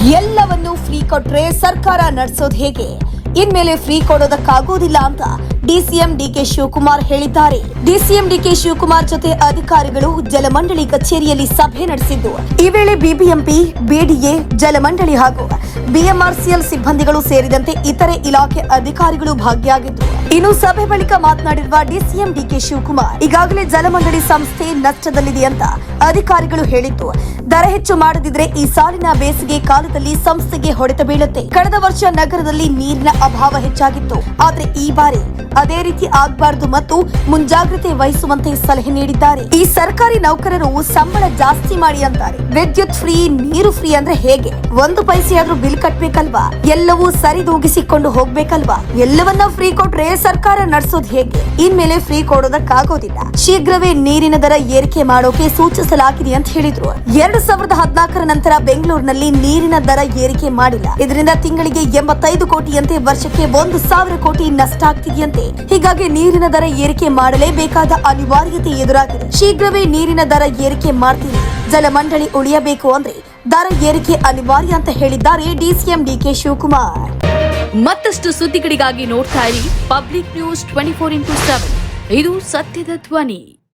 ಎಲ್ಲವನ್ನು ಫ್ರೀ ಕೊಟ್ರೆ ಸರ್ಕಾರ ನಡೆಸೋದು ಹೇಗೆ? ಇನ್ಮೇಲೆ ಫ್ರೀ ಕೊಡೋದಕ್ಕಾಗೋದಿಲ್ಲ ಅಂತ ಡಿಸಿಎಂ ಡಿಕೆ ಶಿವಕುಮಾರ್ ಹೇಳಿದ್ದಾರೆ. ಡಿಸಿಎಂ ಡಿಕೆ ಶಿವಕುಮಾರ್ ಜೊತೆ ಅಧಿಕಾರಿಗಳು ಜಲಮಂಡಳಿ ಕಚೇರಿಯಲ್ಲಿ ಸಭೆ ನಡೆಸಿದ್ದು. ಈ ವೇಳೆ ಬಿಬಿಎಂಪಿ, ಬಿಡಿಎ, ಜಲಮಂಡಳಿ ಹಾಗೂ ಬಿಎಂಆರ್ಸಿಎಲ್ ಸಿಬ್ಬಂದಿಗಳು ಸೇರಿದಂತೆ ಇತರೆ ಇಲಾಖೆ ಅಧಿಕಾರಿಗಳು ಭಾಗಿಯಾಗಿದ್ದರು ಇನ್ನು ಸಭೆ ಬಳಿಕ ಮಾತನಾಡಿರುವ ಡಿಸಿಎಂ ಡಿಕೆ ಶಿವಕುಮಾರ್, ಈಗಾಗಲೇ ಜಲಮಂಡಳಿ ಸಂಸ್ಥೆ ನಷ್ಟದಲ್ಲಿದೆ ಅಂತ ಅಧಿಕಾರಿಗಳು ಹೇಳಿದ್ದು, ದರ ಹೆಚ್ಚು ಮಾಡದಿದ್ರೆ ಈ ಸಾಲಿನ ಬೇಸಿಗೆ ಕಾಲದಲ್ಲಿ ಸಂಸ್ಥೆಗೆ ಹೊಡೆತ ಬೀಳುತ್ತೆ. ಕಳೆದ ವರ್ಷ ನಗರದಲ್ಲಿ ನೀರಿನ ಅಭಾವ ಹೆಚ್ಚಾಗಿತ್ತು. ಆದರೆ ಈ ಬಾರಿ ಅದೇ ರೀತಿ ಆಗಬಾರದು ಮತ್ತು ಮುಂಜಾಗ್ರತೆ ವಹಿಸುವಂತೆ ಸಲಹೆ ನೀಡಿದ್ದಾರೆ. ಈ ಸರ್ಕಾರಿ ನೌಕರರು ಸಂಬಳ ಜಾಸ್ತಿ ಮಾಡಿ ಅಂತಾರೆ. ವಿದ್ಯುತ್ ಫ್ರೀ, ನೀರು ಫ್ರೀ ಅಂದ್ರೆ ಹೇಗೆ? ಒಂದು ಪೈಸೆ ಆದ್ರೂ ಬಿಲ್ ಕಟ್ಬೇಕಲ್ವಾ? ಎಲ್ಲವೂ ಸರಿದೂಗಿಸಿಕೊಂಡು ಹೋಗ್ಬೇಕಲ್ವಾ? ಎಲ್ಲವನ್ನ ಫ್ರೀ ಕೊಟ್ರೆ ಸರ್ಕಾರ ನಡೆಸೋದು ಹೇಗೆ? ಇನ್ಮೇಲೆ ಫ್ರೀ ಕೊಡೋದಕ್ಕಾಗೋದಿಲ್ಲ. ಶೀಘ್ರವೇ ನೀರಿನ ದರ ಏರಿಕೆ ಮಾಡೋಕೆ ಸೂಚಿಸಲಾಗಿದೆ ಅಂತ ಹೇಳಿದ್ರು. ಎರಡ್ ಸಾವಿರದ ಹದಿನಾಲ್ಕರ ನಂತರ ಬೆಂಗಳೂರಿನಲ್ಲಿ ನೀರಿನ ದರ ಏರಿಕೆ ಮಾಡಿಲ್ಲ. ಇದರಿಂದ ತಿಂಗಳಿಗೆ ಎಂಬತ್ತೈದು ಕೋಟಿಯಂತೆ ವರ್ಷಕ್ಕೆ ಒಂದು ಸಾವಿರ ಕೋಟಿ ನಷ್ಟ ಆಗ್ತಿದೆಯಂತೆ. ಹೀಗಾಗಿ ನೀರಿನ ದರ ಏರಿಕೆ ಮಾಡಲೇಬೇಕಾದ ಅನಿವಾರ್ಯತೆ ಎದುರಾಗಿದೆ. ಶೀಘ್ರವೇ ನೀರಿನ ದರ ಏರಿಕೆ ಮಾಡ್ತೀನಿ ಜಲಮಂಡಳಿ ಉಳಿಯಬೇಕು ಅಂದ್ರೆ ದರ ಏರಿಕೆ ಅನಿವಾರ್ಯ ಅಂತ ಹೇಳಿದ್ದಾರೆ ಡಿಸಿಎಂ ಡಿಕೆ ಶಿವಕುಮಾರ್. ಮತ್ತಷ್ಟು ಸುದ್ದಿಗಳಿಗಾಗಿ ನೋಡ್ತಾ ಇರಿ public news twenty four into seven. ಇದು ಸತ್ಯದ ಧ್ವನಿ.